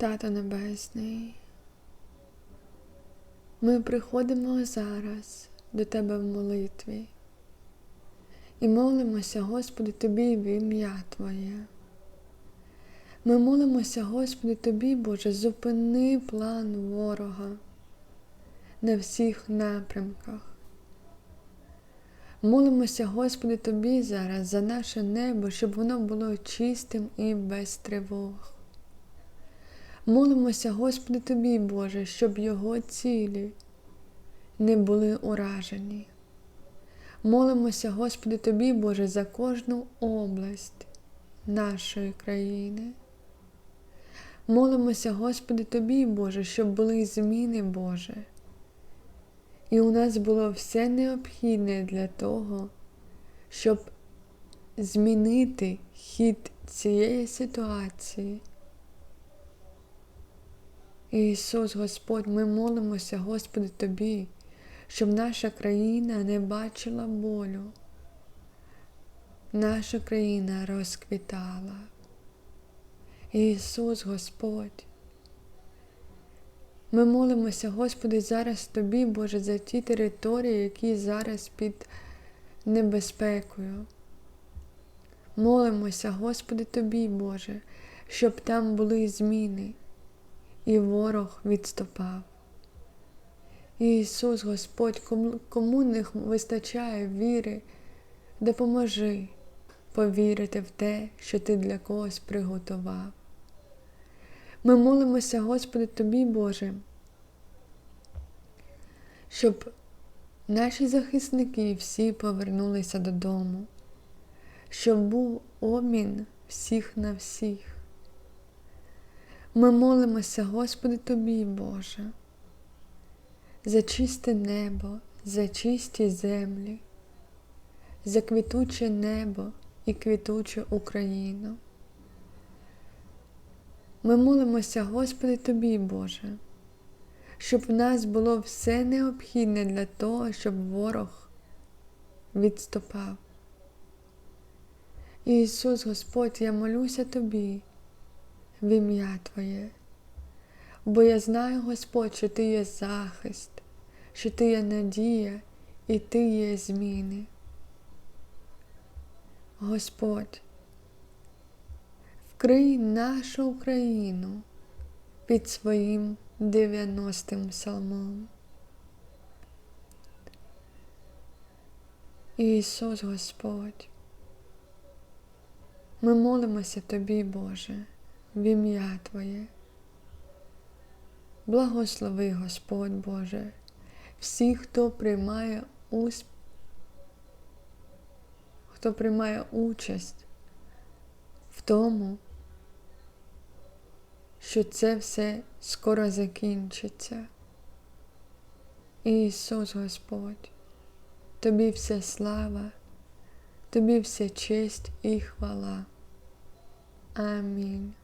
Тато Небесний, ми приходимо зараз до Тебе в молитві і молимося, Господи, Тобі в ім'я Твоє. Ми молимося, Господи, Тобі, Боже, зупини план ворога на всіх напрямках. Молимося, Господи, Тобі зараз за наше небо, щоб воно було чистим і без тривог. Молимося, Господи, Тобі, Боже, щоб Його цілі не були уражені. Молимося, Господи, Тобі, Боже, за кожну область нашої країни. Молимося, Господи, Тобі, Боже, щоб були зміни, Боже. І у нас було все необхідне для того, щоб змінити хід цієї ситуації. Ісус Господь, ми молимося, Господи, Тобі, щоб наша країна не бачила болю. Наша країна розквітала. Ісус Господь. Ми молимося, Господи, зараз Тобі, Боже, за ті території, які зараз під небезпекою. Молимося, Господи, Тобі, Боже, щоб там були зміни, і ворог відступав. Ісус Господь, кому, не вистачає віри, допоможи повірити в те, що Ти для когось приготував. Ми молимося, Господи, Тобі, Боже, щоб наші захисники всі повернулися додому, щоб був обмін всіх на всіх. Ми молимося, Господи, Тобі, Боже, за чисте небо, за чисті землі, за квітуче небо і квітучу Україну. Ми молимося, Господи, Тобі, Боже, щоб в нас було все необхідне для того, щоб ворог відступав. Ісус Господь, я молюся Тобі в ім'я Твоє, бо я знаю, Господь, що Ти є захист, що Ти є надія і Ти є зміни. Господь, вкрий нашу Україну під своїм 90-м псалмом. Ісус Господь, ми молимося Тобі, Боже, в ім'я Твоє. Благослови Господь Боже, всіх, хто приймає усп... хто приймає участь в тому, що це все скоро закінчиться. Ісус Господь, Тобі вся слава, Тобі вся честь і хвала. Амінь.